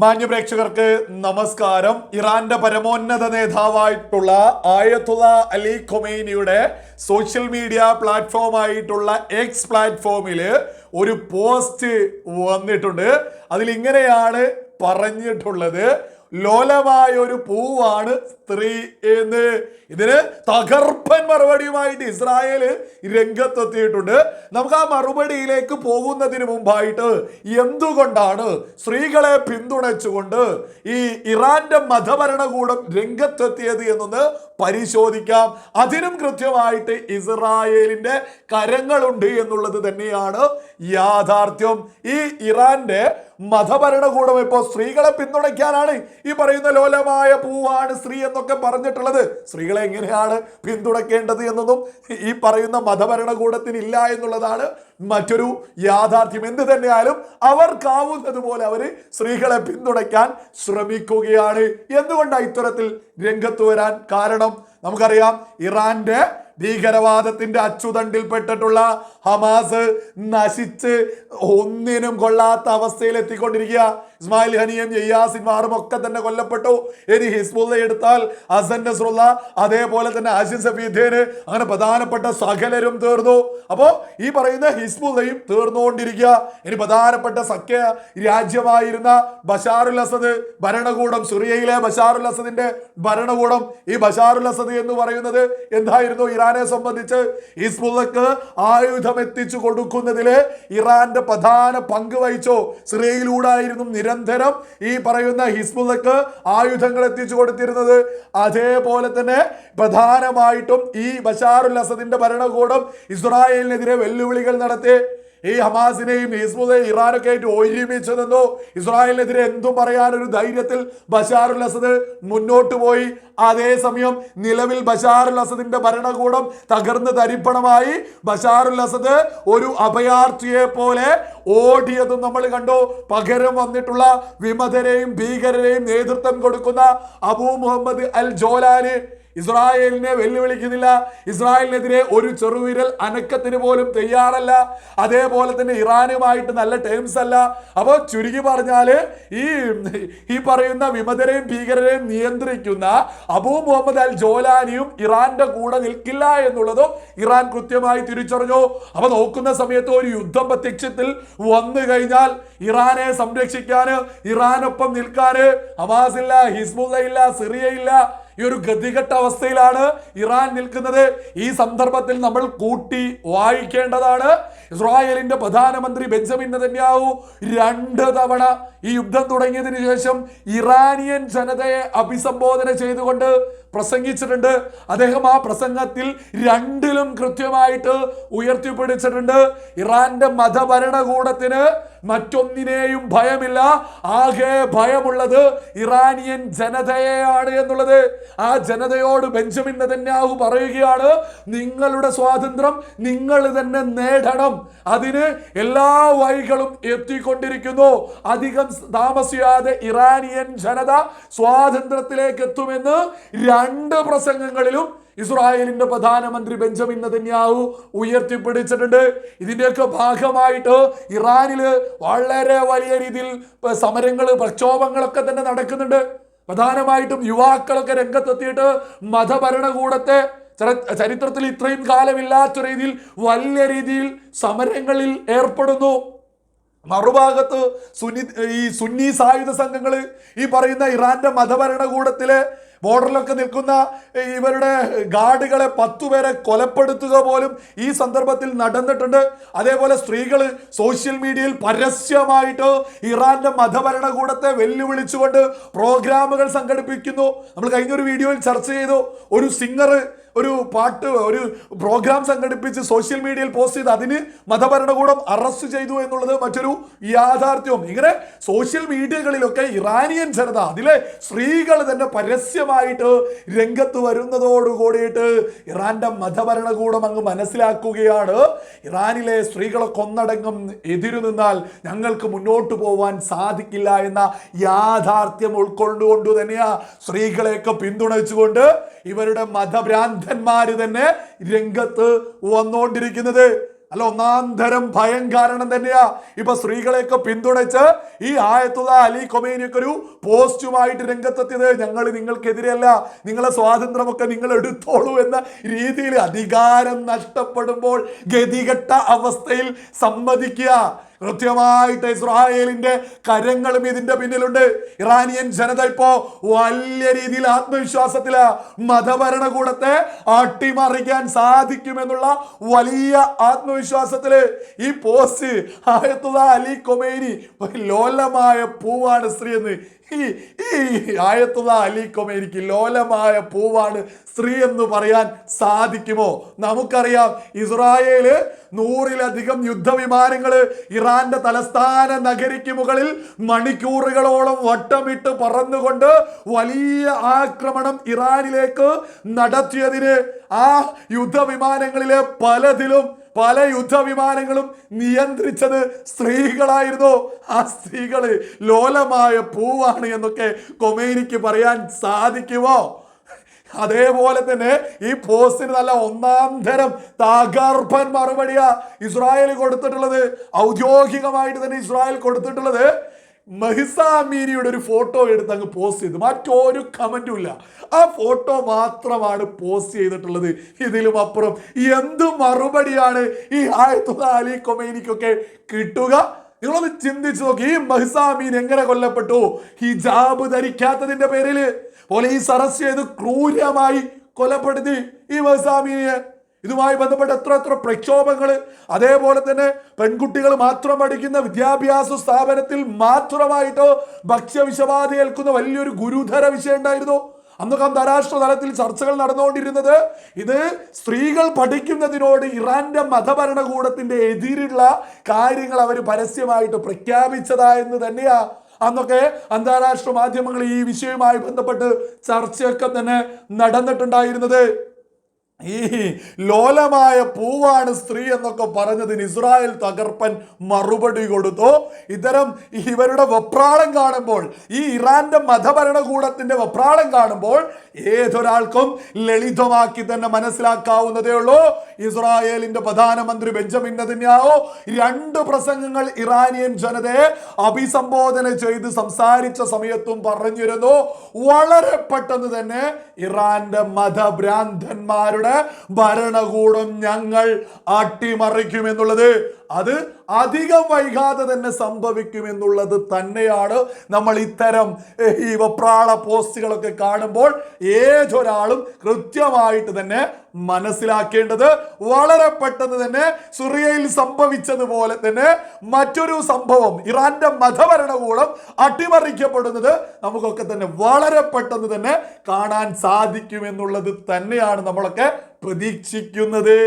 മാന്യ പ്രേക്ഷകർക്ക് നമസ്കാരം. ഇറാന്റെ പരമോന്നത നേതാവായിട്ടുള്ള ആയത്തുള്ള അലി ഖൊമൈനിയുടെ സോഷ്യൽ മീഡിയ പ്ലാറ്റ്ഫോം ആയിട്ടുള്ള എക്സ് പ്ലാറ്റ്ഫോമിൽ ഒരു പോസ്റ്റ് വന്നിട്ടുണ്ട്. അതിൽ ഇങ്ങനെയാണ് പറഞ്ഞിട്ടുള്ളത്. ലോലമായ ഒരു പൂവാണ് സ്ത്രീ എന്ന്. ഇതിന് തകർപ്പൻ മറുപടിയുമായിട്ട് ഇസ്രായേൽ രംഗത്തെത്തിയിട്ടുണ്ട്. നമുക്ക് ആ മറുപടിയിലേക്ക് പോകുന്നതിന് മുമ്പായിട്ട് എന്തുകൊണ്ടാണ് സ്ത്രീകളെ പിന്തുണച്ചുകൊണ്ട് ഈ ഇറാന്റെ മതഭരണകൂടം രംഗത്തെത്തിയത് എന്നൊന്ന് പരിശോധിക്കാം. അതിനും കൃത്യമായിട്ട് ഇസ്രായേലിന്റെ കരങ്ങളുണ്ട് എന്നുള്ളത് തന്നെയാണ് യാഥാർത്ഥ്യം. ഈ ഇറാന്റെ മതഭരണകൂടം ഇപ്പോൾ സ്ത്രീകളെ പിന്തുണയ്ക്കാനാണ് ഈ പറയുന്ന ലോലമായ പൂവാണ് സ്ത്രീ എന്നൊക്കെ പറഞ്ഞിട്ടുള്ളത്. സ്ത്രീകളെ എങ്ങനെയാണ് പിന്തുണയ്ക്കേണ്ടത് എന്നതും ഈ പറയുന്ന മതഭരണകൂടത്തിന് ഇല്ല എന്നുള്ളതാണ് മറ്റൊരു യാഥാർത്ഥ്യം. എന്ത് തന്നെയായാലും അവർക്കാവുന്നത് പോലെ അവർ സ്ത്രീകളെ പിന്തുണയ്ക്കാൻ ശ്രമിക്കുകയാണ്. എന്തുകൊണ്ടാണ് ഇത്തരത്തിൽ രംഗത്ത് വരാൻ കാരണം? നമുക്കറിയാം ഇറാന്റെ ഭീകരവാദത്തിന്റെ അച്ചുതണ്ടിൽപ്പെട്ടിട്ടുള്ള ഹമാസ് നശിച്ച് ഒന്നിനും കൊള്ളാത്ത അവസ്ഥയിൽ എത്തിക്കൊണ്ടിരിക്കുക ഇസ്മായിൽ ഹനിയും യയ്യാസിൻമാറും ഒക്കെ തന്നെ കൊല്ലപ്പെട്ടു. ഇനി ഹിസ്ബുള്ള എടുത്താൽ അസൻ നസ്രുള്ള അതേപോലെ തന്നെ അസിൻ സഫീദ്ദീന് അങ്ങനെ പ്രധാനപ്പെട്ട സകലരും തീർന്നു. അപ്പോ ഈ പറയുന്ന ഹിസ്ബുള്ളയും തീർന്നുകൊണ്ടിരിക്കുക. ഇനി പ്രധാനപ്പെട്ട സഖ്യ രാജ്യമായിരുന്ന ബഷാറുൽ അസദ് ഭരണകൂടം സിറിയയിലെ ബഷാറുൽ അസദിന്റെ ഭരണകൂടം. ഈ ബഷാറുൽ അസദ് എന്ന് പറയുന്നത് എന്തായിരുന്നു? ഇറാനെ സംബന്ധിച്ച് ഹിസ്ബുള്ളക്ക് ആയുധം എത്തിച്ചു കൊടുക്കുന്നതിൽ ഇറാന്റെ പ്രധാന പങ്ക് വഹിച്ചോ. സിറിയയിലൂടായിരുന്നു നിരന്തരം ഈ പറയുന്ന ഹിസ്ബുള്ളക്ക് ആയുധങ്ങൾ എത്തിച്ചു കൊടുത്തിരുന്നത്. അതേപോലെ തന്നെ പ്രധാനമായിട്ടും ഈ ബഷാറുൽ അസദിന്റെ ഭരണകൂടം ഇസ്രായേലിനെതിരെ വെല്ലുവിളികൾ നടത്തി. ഈ ഹമാസിനെയും ഹിസ്ബുലെയും ഇറാനൊക്കെ ആയിട്ട് ഒരുമിച്ച് നിന്നു. ഇസ്രായേലിനെതിരെ എന്തും പറയാനൊരു ധൈര്യത്തിൽ ബഷാറുൽ അസദ് മുന്നോട്ട് പോയി. അതേസമയം നിലവിൽ ബഷാറുൽ അസദിന്റെ ഭരണകൂടം തകർന്ന് തരിപ്പണമായി. ബഷാറുൽ അസദ് ഒരു അഭയാർത്ഥിയെ പോലെ ഓടിയതും നമ്മൾ കണ്ടു. പകരം വന്നിട്ടുള്ള വിമതരെയും ഭീകരരെയും നേതൃത്വം കൊടുക്കുന്ന അബൂ മുഹമ്മദ് അൽ ജോലാന് ഇസ്രായേലിനെ വെല്ലുവിളിക്കുന്നില്ല. ഇസ്രായേലിനെതിരെ ഒരു ചെറുവിരൽ അനക്കത്തിന് പോലും തയ്യാറല്ല. അതേപോലെ തന്നെ ഇറാനുമായിട്ട് നല്ല ടേംസ് അല്ല. അപ്പോൾ ചുരുക്കി പറഞ്ഞാൽ ഈ ഈ പറയുന്ന വിമതരെയും ഭീകരരെയും നിയന്ത്രിക്കുന്ന അബൂ മുഹമ്മദ് അൽ ജോലാനിയും ഇറാന്റെ കൂടെ നിൽക്കില്ല എന്നുള്ളതും ഇറാൻ കൃത്യമായി തിരിച്ചറിഞ്ഞു. അപ്പൊ നോക്കുന്ന സമയത്ത് ഒരു യുദ്ധം പ്രത്യക്ഷത്തിൽ വന്നു കഴിഞ്ഞാൽ ഇറാനെ സംരക്ഷിക്കാന് ഇറാനൊപ്പം നിൽക്കാന് ഹമാസില്ല ഹിസ്ബുല്ല ഇല്ല സിറിയ ഇല്ല ഈ ഒരു ഗതികെട്ട അവസ്ഥയിലാണ് ഇറാൻ നിൽക്കുന്നത്. ഈ സന്ദർഭത്തിൽ നമ്മൾ കൂട്ടി വായിക്കേണ്ടതാണ്. ഇസ്രായേലിന്റെ പ്രധാനമന്ത്രി ബെഞ്ചമിൻ നെതന്യാഹു രണ്ട് തവണ ഈ യുദ്ധം തുടങ്ങിയതിനു ശേഷം ഇറാനിയൻ ജനതയെ അഭിസംബോധന ചെയ്തുകൊണ്ട് പ്രസംഗിച്ചിട്ടുണ്ട്. അദ്ദേഹം ആ പ്രസംഗത്തിൽ രണ്ടിലും കൃത്യമായിട്ട് ഉയർത്തിപ്പിടിച്ചിട്ടുണ്ട്. ഇറാന്റെ മതഭരണകൂടത്തിന് മറ്റൊന്നിനെയും ഭയമില്ല. ആകെ ഭയമുള്ളത് ഇറാനിയൻ ജനതയെയാണ് എന്നുള്ളത്. ആ ജനതയോട് ബെഞ്ചമിൻ നെതന്യാഹു പറയുകയാണ് നിങ്ങളുടെ സ്വാതന്ത്ര്യം നിങ്ങൾ തന്നെ നേടണം. അതിന് എല്ലാ വഴികളും എത്തിക്കൊണ്ടിരിക്കുന്നു. അധികം താമസിയാതെ ഇറാനിയൻ ജനത സ്വാതന്ത്ര്യത്തിലേക്ക് എത്തുമെന്ന് രണ്ട് പ്രസംഗങ്ങളിലും ഇസ്രായേലിന്റെ പ്രധാനമന്ത്രി ബെഞ്ചമിൻ നെതന്യാഹു ഉയർത്തിപ്പിടിച്ചിട്ടുണ്ട്. ഇതിന്റെയൊക്കെ ഭാഗമായിട്ട് ഇറാനിൽ വളരെ വലിയ രീതിയിൽ സമരങ്ങൾ പ്രക്ഷോഭങ്ങളൊക്കെ തന്നെ നടക്കുന്നുണ്ട്. പ്രധാനമായിട്ടും യുവാക്കളൊക്കെ രംഗത്തെത്തിയിട്ട് മതഭരണകൂടത്തെ ചര- ചരിത്രത്തിൽ ഇത്രയും കാലമില്ലാത്ത രീതിയിൽ വലിയ രീതിയിൽ സമരങ്ങളിൽ ഏർപ്പെടുന്നു. മറുഭാഗത്ത് സുന്നി ഈ സുന്നി സായുധ സംഘങ്ങൾ ഈ പറയുന്ന ഇറാന്റെ മതഭരണകൂടത്തിലെ ബോർഡറിലൊക്കെ നിൽക്കുന്ന ഇവരുടെ ഗാർഡുകളെ പത്തുപേരെ കൊലപ്പെടുത്തുക പോലും ഈ സന്ദർഭത്തിൽ നടന്നിട്ടുണ്ട്. അതേപോലെ സ്ത്രീകൾ സോഷ്യൽ മീഡിയയിൽ പരസ്യമായിട്ട് ഇറാന്റെ മതഭരണകൂടത്തെ വെല്ലുവിളിച്ചുകൊണ്ട് പ്രോഗ്രാമുകൾ സംഘടിപ്പിക്കുന്നു. നമ്മൾ കഴിഞ്ഞൊരു വീഡിയോയിൽ ചർച്ച ചെയ്തു. ഒരു സിംഗർ ഒരു പാട്ട് ഒരു പ്രോഗ്രാം സംഘടിപ്പിച്ച് സോഷ്യൽ മീഡിയയിൽ പോസ്റ്റ് ചെയ്ത് അതിന് മതഭരണകൂടം അറസ്റ്റ് ചെയ്തു എന്നുള്ളത് മറ്റൊരു യാഥാർത്ഥ്യവും ഇങ്ങനെ സോഷ്യൽ മീഡിയകളിലൊക്കെ ഇറാനിയൻ ജനത അതിലെ സ്ത്രീകൾ തന്നെ പരസ്യമായിട്ട് രംഗത്ത് വരുന്നതോട് കൂടിയിട്ട് ഇറാന്റെ മതഭരണകൂടം അങ്ങ് മനസ്സിലാക്കുകയാണ്. ഇറാനിലെ സ്ത്രീകളെ കൊന്നടങ്ങും എതിരു നിന്നാൽ ഞങ്ങൾക്ക് മുന്നോട്ട് പോവാൻ സാധിക്കില്ല എന്ന യാഥാർത്ഥ്യം ഉൾക്കൊണ്ടുകൊണ്ട് തന്നെയാ സ്ത്രീകളെയൊക്കെ പിന്തുണച്ചുകൊണ്ട് ഇവരുടെ മതഭ്രാന്തന്മാര് തന്നെ രംഗത്ത് വന്നുകൊണ്ടിരിക്കുന്നത് അല്ല ഒന്നാം തരം ഭയം കാരണം തന്നെയാ. ഇപ്പൊ സ്ത്രീകളെയൊക്കെ പിന്തുണച്ച് ഈ ആയത്തുള്ള അലി കൊമേനിയൊക്കെ ഒരു പോസ്റ്റുമായിട്ട് രംഗത്തെത്തിയത്. ഞങ്ങൾ നിങ്ങൾക്കെതിരെയല്ല. നിങ്ങളെ സ്വാതന്ത്ര്യമൊക്കെ നിങ്ങൾ എടുത്തോളൂ എന്ന രീതിയിൽ അധികാരം നഷ്ടപ്പെടുമ്പോൾ ഗതികെട്ട അവസ്ഥയിൽ സമ്മതിക്കുക. കൃത്യമായിട്ട് ഇസ്രായേലിന്റെ കരങ്ങളും ഇതിന്റെ പിന്നിലുണ്ട്. ഇറാനിയൻ ജനത ഇപ്പോ വലിയ രീതിയിൽ ആത്മവിശ്വാസത്തിൽ മതഭരണകൂടത്തെ അട്ടിമറിക്കാൻ സാധിക്കുമെന്നുള്ള വലിയ ആത്മവിശ്വാസത്തിൽ ഈ പോസ്റ്റ് ആയത്തുള്ള അലി കൊമേനി ലോലമായ പൂവാണ് സ്ത്രീ എന്ന് ഈ ഈ ആയത്തുള്ള അലി എനിക്ക് ലോലമായ പൂവാണ് സ്ത്രീ എന്ന് പറയാൻ സാധിക്കുമോ? നമുക്കറിയാം ഇസ്രായേൽ നൂറിലധികം യുദ്ധവിമാനങ്ങൾ ഇറാന്റെ തലസ്ഥാന നഗരിക്ക് മുകളിൽ മണിക്കൂറുകളോളം വട്ടമിട്ട് പറന്നുകൊണ്ട് വലിയ ആക്രമണം ഇറാനിലേക്ക് നടത്തിയതിന് ആ യുദ്ധവിമാനങ്ങളിലെ പലതിലും പല യുദ്ധവിമാനങ്ങളും നിയന്ത്രിച്ചത് സ്ത്രീകളായിരുന്നു. ആ സ്ത്രീകൾ ലോലമായ പൂവാണ് എന്നൊക്കെ കൊമേനിക്ക് പറയാൻ സാധിക്കുമോ? അതേപോലെ തന്നെ ഈ പോസ്റ്റിന് നല്ല ഒന്നാം തരം തകർപ്പൻ മറുപടിയാ ഇസ്രായേൽ കൊടുത്തിട്ടുള്ളത്. ഔദ്യോഗികമായിട്ട് തന്നെ ഇസ്രായേൽ കൊടുത്തിട്ടുള്ളത് മഹിസാമീനിയുടെ ഒരു ഫോട്ടോ എടുത്ത് അങ്ങ് പോസ്റ്റ് ചെയ്തു. മറ്റൊരു കമന്റും ഇല്ല. ആ ഫോട്ടോ മാത്രമാണ് പോസ്റ്റ് ചെയ്തിട്ടുള്ളത്. ഇതിലും അപ്പുറം എന്ത് മറുപടിയാണ് ഈ ആയത്തുള്ള അലി കൊമേനിക്കൊക്കെ കിട്ടുക? നിങ്ങളൊന്ന് ചിന്തിച്ചു നോക്കി. ഈ മഹിസാമീൻ എങ്ങനെ കൊല്ലപ്പെട്ടു? ഹിജാബ് ധരിക്കാത്തതിന്റെ പേരിൽ പോലീസ് അറസ്റ്റ് ചെയ്ത് ക്രൂരമായി കൊലപ്പെടുത്തി ഈ മഹിസാമീനെ ഇതുമായി ബന്ധപ്പെട്ട് എത്ര എത്ര പ്രക്ഷോഭങ്ങൾ അതേപോലെ തന്നെ പെൺകുട്ടികൾ മാത്രം പഠിക്കുന്ന വിദ്യാഭ്യാസ സ്ഥാപനത്തിൽ മാത്രമായിട്ടോ ഭക്ഷ്യവിഷബാധ ഏൽക്കുന്ന വലിയൊരു ഗുരുതര വിഷയം ഉണ്ടായിരുന്നു. അന്നൊക്കെ അന്താരാഷ്ട്ര തലത്തിൽ ചർച്ചകൾ നടന്നുകൊണ്ടിരുന്നത്. ഇത് സ്ത്രീകൾ പഠിക്കുന്നതിനോട് ഇറാന്റെ മതഭരണകൂടത്തിന്റെ എതിരുള്ള കാര്യങ്ങൾ അവർ പരസ്യമായിട്ട് പ്രഖ്യാപിച്ചതാ എന്ന് തന്നെയാ അന്നൊക്കെ അന്താരാഷ്ട്ര മാധ്യമങ്ങൾ ഈ വിഷയവുമായി ബന്ധപ്പെട്ട് ചർച്ചയൊക്കെ തന്നെ നടന്നിട്ടുണ്ടായിരുന്നത്. ഈ ലോലമായ പൂവാണ് സ്ത്രീ എന്നൊക്കെ പറഞ്ഞതിന് ഇസ്രായേൽ തകർപ്പൻ മറുപടി കൊടുത്തു. ഇത്തരം ഇവരുടെ വെപ്രാളം കാണുമ്പോൾ ഈ ഇറാന്റെ മതഭരണകൂടത്തിന്റെ വെപ്രാളം കാണുമ്പോൾ ഏതൊരാൾക്കും ലളിതമാക്കി തന്നെ മനസ്സിലാക്കാവുന്നതേ ഉള്ളൂ. ഇസ്രായേലിന്റെ പ്രധാനമന്ത്രി ബെഞ്ചമിൻ നെതന്യാഹു രണ്ട് പ്രസംഗങ്ങൾ ഇറാനിയൻ ജനതയെ അഭിസംബോധന ചെയ്ത് സംസാരിച്ച സമയത്തും പറഞ്ഞിരുന്നു വളരെ പെട്ടെന്ന് തന്നെ ഇറാന്റെ മതഭ്രാന്തന്മാരുടെ ഭരണകൂടം ഞങ്ങൾ അട്ടിമറിക്കുമെന്നുള്ളത്. അത് അധികം വൈകാതെ തന്നെ സംഭവിക്കും സംഭവിക്കുമെന്നുള്ളത് തന്നെയാണ് നമ്മൾ ഇത്തരം ഈ പോസ്റ്റുകളൊക്കെ കാണുമ്പോൾ ഏതൊരാളും കൃത്യമായിട്ട് തന്നെ മനസ്സിലാക്കേണ്ടത് വളരെ പെട്ടെന്ന് തന്നെ സുറിയയിൽ സംഭവിച്ചതുപോലെ തന്നെ മറ്റൊരു സംഭവം ഇറാന്റെ മതഭരണകൂടം അട്ടിമറിക്കപ്പെടുന്നത് നമുക്കൊക്കെ തന്നെ വളരെ പെട്ടെന്ന് തന്നെ കാണാൻ സാധിക്കുമെന്നുള്ളത് തന്നെയാണ് നമ്മളൊക്കെ പ്രതീക്ഷിക്കുന്നത്.